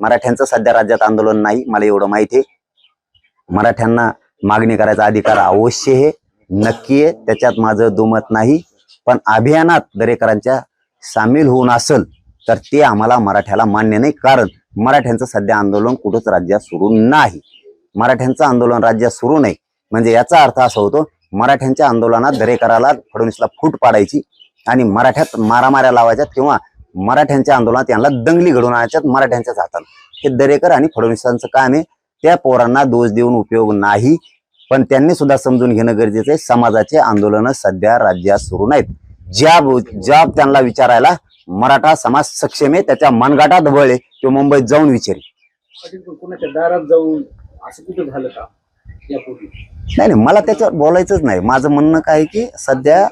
मराठ्यांचं सध्या राज्यात आंदोलन नाही मला एवढं माहिती आहे. मराठ्यांना मागणी करायचा अधिकार अवश्य आहे नक्की आहे त्याच्यात माझं दुमत नाही. पण अभियानात दरेकरांच्या सामील होऊन असल तर ते आम्हाला मराठ्याला मान्य नाही कारण मराठ्यांचं सध्या आंदोलन कुठंच राज्यात सुरू नाही. मराठ्यांचं आंदोलन राज्यात सुरू नाही म्हणजे याचा अर्थ असा होतो मराठ्यांच्या आंदोलनात दरेकराला फडणवीसला फूट पाडायची आणि मराठ्यात मारामाऱ्या लावायच्यात किंवा मराठ्यांच्या आंदोलनात यांना दंगली घडवून आणायच्यात मराठ्यांच्याच हातात. हे दरेकर आणि फडणवीसांचं काम आहे. त्या पोरांना दोष देऊन उपयोग नाही. पण त्यांनी सुद्धा समजून घेणं गरजेचं आहे. समाजाचे आंदोलन सध्या राज्यात सुरू नाहीत. ज्या ज्या त्यांना विचारायला मराठा समाज सक्षम आहे त्याच्या मनगाटात बळ आहे तो मुंबईत जाऊन विचारेल. पाटील पण कोणाच्या दारात जाऊन असं कुठं झालं का? यापूर्वी नाही नाही मला त्याच्यावर बोलायचंच नाही. माझं म्हणणं काय की सध्या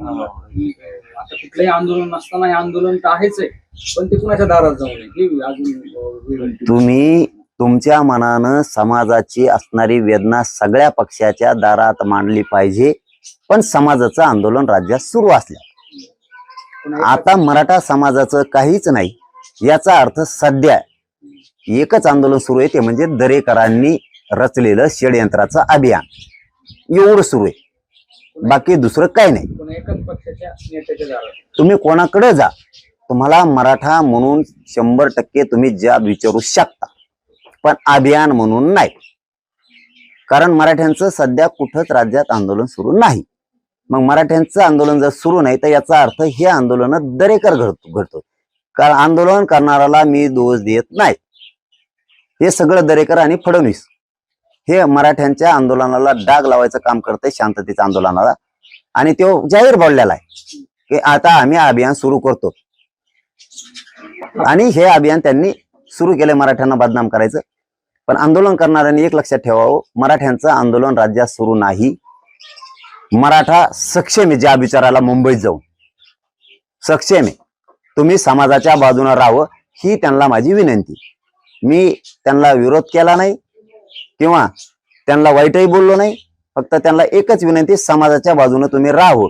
आता कुठलंही आंदोलन नसताना हे आंदोलन तर आहेच आहे पण ते कुणाच्या दारात जाऊ नये हे अजून. तुम्ही तुमच्या मनानं समाजाची असणारी वेदना सगळ्या पक्षाच्या दारात मांडली पाहिजे पण समाजाचं आंदोलन राज्यात सुरू असल्या आता मराठा समाजाचं काहीच नाही याचा अर्थ सध्या एकच आंदोलन सुरू आहे ते म्हणजे दरेकरांनी रचलेलं षडयंत्राचं अभियान. एवढं सुरू आहे बाकी दुसरं काही नाही. पक्षाच्या नेत्याच्या दारात तुम्ही कोणाकडे जा तुम्हाला मराठा म्हणून शंभर टक्के तुम्ही ज्या विचारू शकता. पण अभियान म्हणून नाही. कारण मराठ्यांचं सध्या कुठंच राज्यात आंदोलन सुरू नाही. मग मराठ्यांचं आंदोलन जर सुरू नाही तर याचा अर्थ हे आंदोलन दरेकर घडतो घडतो. कारण आंदोलन करणाऱ्याला मी दोष देत नाही. हे सगळं दरेकर आणि फडणवीस. हे मराठ्यांच्या आंदोलनाला डाग लावायचं काम करते शांततेच्या आंदोलनाला. आणि तो जाहीर बोललेला आहे की आता आम्ही अभियान सुरू करतो. आणि हे अभियान त्यांनी सुरू केले मराठ्यांना बदनाम करायचं. पण आंदोलन करणाऱ्यांनी एक लक्षात ठेवावं मराठ्यांचं आंदोलन राज्यात सुरू नाही. मराठा सक्षम आहे ज्या विचाराला मुंबईत जाऊन. सक्षम आहे. तुम्ही समाजाच्या बाजूने राहावं ही त्यांना माझी विनंती. मी त्यांना विरोध केला नाही किंवा त्यांना वाईटही बोललो नाही. फक्त त्यांना एकच विनंती समाजाच्या बाजूने तुम्ही राहावं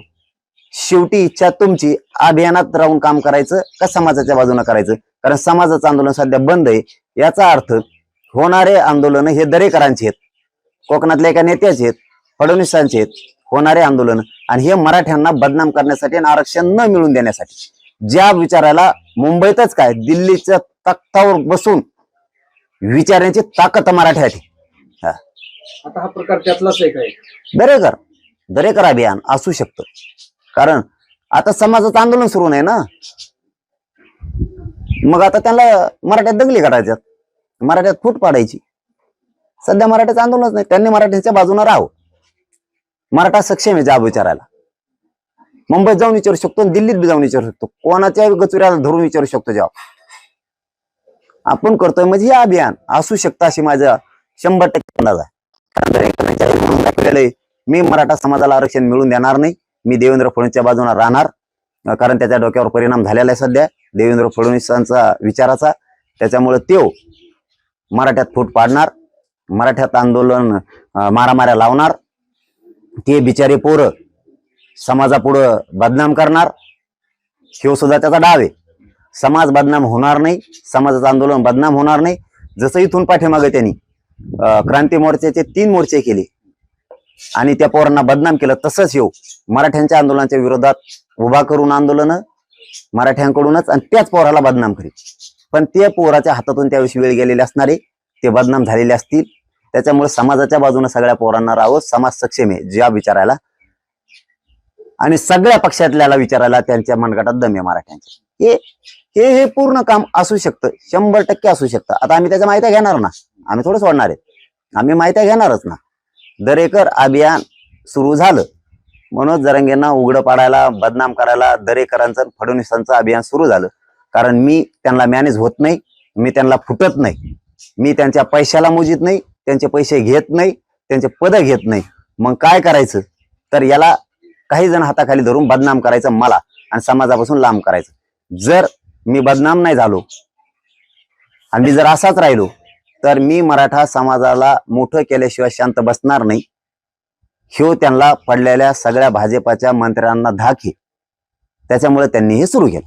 शेवटी इच्छा तुमची अभियानात राहून काम करायचं का समाजाच्या बाजूने करायचं? कारण समाजाचं आंदोलन सध्या बंद आहे. याचा अर्थ होणारे आंदोलन हे दरेकरांचे आहेत. कोकणातल्या एका नेत्याचे आहेत फडणवीसांचे आहेत होणारे आंदोलन. आणि हे मराठ्यांना बदनाम करण्यासाठी आणि आरक्षण न मिळवून देण्यासाठी. ज्या विचाराला मुंबईतच काय दिल्लीच्या तख्तावर बसून विचारण्याची ताकद मराठ्यात हा. आता हा प्रकार त्यातलाच एक आहे. दरेकर दरेकर अभियान असू शकतं. कारण आता समाजाचं आंदोलन सुरू नाही ना? मग आता त्यांना मराठ्यात दंगली काढायच्यात. मराठ्यात फूट पाडायची. सध्या मराठ्याचं आंदोलनच नाही. त्यांनी मराठ्यांच्या बाजूने राहावं. मराठा सक्षम आहे जाब विचारायला. मुंबईत जाऊन विचारू शकतो आणि दिल्लीत बी जाऊन विचारू शकतो. कोणाच्या गचुऱ्याला धरून विचारू शकतो जेव्हा आपण करतोय म्हणजे हे अभियान असू शकतं अशी माझा शंभर टक्के अंदाज आहे. मी मराठा समाजाला आरक्षण मिळून देणार नाही. मी देवेंद्र फडणवीसच्या बाजूने राहणार. कारण त्याच्या डोक्यावर परिणाम झालेला आहे सध्या. देवेंद्र फडणवीसांचा विचाराचा. त्याच्यामुळे तो मराठ्यात फूट पाडणार. मराठ्यात आंदोलन मारामाऱ्या लावणार. ते बिचारे पोरं समाजापुढं बदनाम करणार. शिवसुद्धा त्याचा डाव आहे. समाज बदनाम होणार नाही. समाजाचं आंदोलन बदनाम होणार नाही. जसं इथून पाठीमागे त्यांनी. क्रांती मोर्चाचे तीन मोर्चे केले. आणि त्या पोरांना बदनाम केलं. तसंच येऊ मराठ्यांच्या आंदोलनाच्या विरोधात उभा करून आंदोलन मराठ्यांकडूनच आणि त्याच पोराला बदनाम करीत. पण ते पोराच्या हातातून त्यावेळी वेळ गेलेले असणारे ते बदनाम झालेले असतील. त्याच्यामुळे समाजाच्या बाजूने सगळ्या पोरांना राहावं समाज सक्षम आहे ज्या विचारायला. आणि सगळ्या पक्षातल्याला विचारायला त्यांच्या मनगटात दम आहे मराठ्यांच्या. हे हे हे पूर्ण काम असू शकतं. शंभर टक्के असू शकतं. आता आम्ही त्याच्या माहिती घेणार ना? आम्ही थोडं सोडणार आहे आम्ही माहित्या घेणारच ना. दरेकर अभियान सुरू झालं. मनोज जरंगेंना उघडं पाडायला बदनाम करायला दरेकरांचं फडणवीसांचं अभियान सुरू झालं. कारण मी त्यांना मॅनेज होत नाही मी त्यांना फुटत नाही. मी त्यांच्या पैशाला मोजित नाही त्यांचे पैसे घेत नाही त्यांचे पद घेत नाही. मग काय करायचं? तर याला काही जण हाताखाली धरून बदनाम करायचं मला आणि समाजापासून लांब करायचं. जर मी बदनाम नाही झालो आणि मी जर असाच राहिलो तर मी मराठा समाजाला मोठं केल्याशिवाय शांत बसणार नाही. ह्यो त्यांना पडलेल्या सगळ्या भाजपाच्या मंत्र्यांना धाक आहे. त्याच्यामुळे त्यांनी हे सुरू केलं.